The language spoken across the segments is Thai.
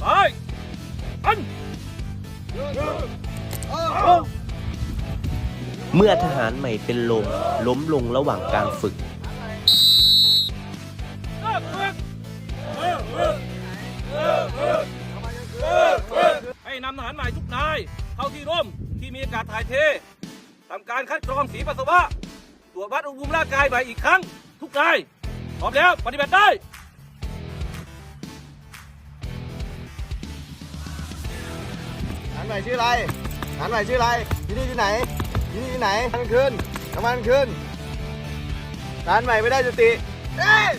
ไปอันเมื่อทหารใหม่เป็นลมล้มลงระหว่างการฝึก ให้นำทหารใหม่ทุกนาย เข้าที่ร่มที่มีอากาศถ่ายเททำการคัดกรองสีปัสสาวะตรวจวัดอุณหภูมิร่างกายใหม่อีกครั้ง ทุกนายพร้อมแล้วปฏิบัติได้ ใหม่ชื่ออะไรฐานใหม่ชื่ออะไรที่นี่ที่ไหนที่นี่ที่ไหนน้ำมันขึ้นน้ำมันขึ้นฐานใหม่ไม่ได้สติเอ้ย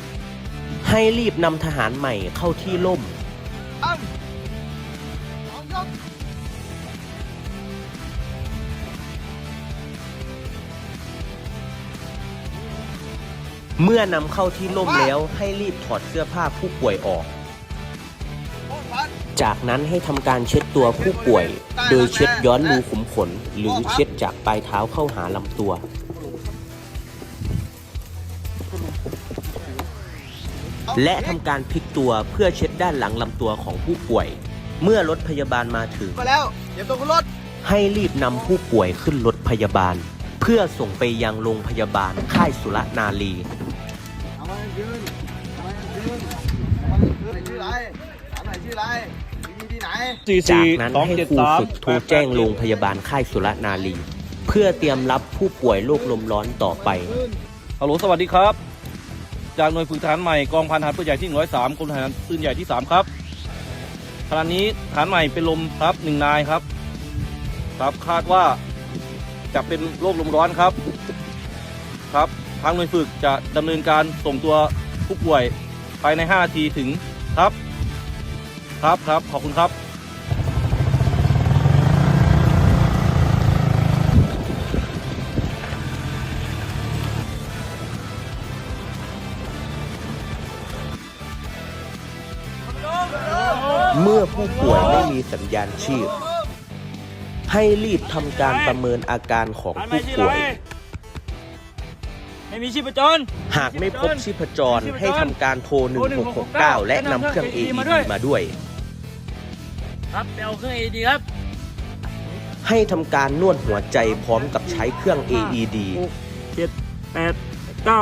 ให้รีบนำทหารใหม่เข้าที่ร่มอ้ำสองยกเมื่อนำเข้าที่ร่มแล้วให้รีบถอดเสื้อผ้าผู้ป่วยออกโค้งพัน จากนั้นให้ทำการเช็ดตัวผู้ป่วย โดยเช็ดย้อนรูขุมขน หรือเช็ดจากปลายเท้าเข้าหาลำตัว และทำการพลิกตัวเพื่อเช็ดด้านหลังลำตัวของผู้ป่วย เมื่อรถพยาบาลมาถึงมาแล้วเก็บตัวขึ้นรถ ให้รีบนำผู้ป่วยขึ้นรถพยาบาล เพื่อส่งไปยังโรงพยาบาลค่ายสุรนารีเอามันขึ้นเอามันขึ้นเอามันขึ้นชื่ออะไรฐานใหม่ชื่ออะไร ที่นี่ที่ไหนจากนั้นให้ครูฝึกโทรแจ้งโรงพยาบาลค่ายสุรนารี เพื่อเตรียมรับผู้ป่วยโรคลมร้อนต่อไป ฮัลโหลสวัสดีครับ จากหน่วยฝึกทหารใหม่กองพันทหารปืนใหญ่ที่103กรมทหารปืนใหญ่ที่ 3 ครับขณะนี้ทหารใหม่เป็นลมครับหนึ่งนายครับครับคาดว่าจะเป็นโรคลมร้อนครับครับ ทางหน่วยฝึกจะดำเนินการส่งตัวผู้ป่วยภายใน5นาทีถึงครับ ครับครับขอบคุณครับ เมื่อผู้ป่วยไม่มีสัญญาณชีพ ให้รีบทำการประเมินอาการของผู้ป่วย ไม่มีชีพจร หากไม่พบชีพจรให้ทำการโทร 1669 และนำเครื่อง AED มาด้วย ครับไปเอาเครื่อง AED ครับ ให้ทำการนวดหัวใจพร้อมกับใช้เครื่อง AED เจ็ดแปดเก้า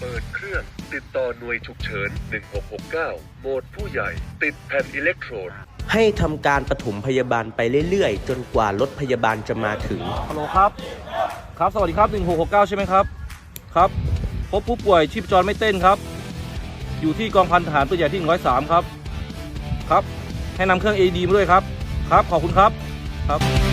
เปิดเครื่องติดต่อหน่วยฉุกเฉิน 1669 โหมดผู้ใหญ่ ติดแผ่นอิเล็กโทรด ให้ทำการปฐมพยาบาลไปเรื่อยๆ จนกว่ารถพยาบาลจะมาถึง ฮัลโหลครับ ครับ สวัสดีครับ 1669 ใช่ไหมครับ ครับ พบผู้ป่วยชีพจรไม่เต้นครับ อยู่ที่กองพันทหารปืนใหญ่ที่103ครับ ครับ ให้นำเครื่อง AED มาด้วยครับ ครับ ขอบคุณครับ ครับ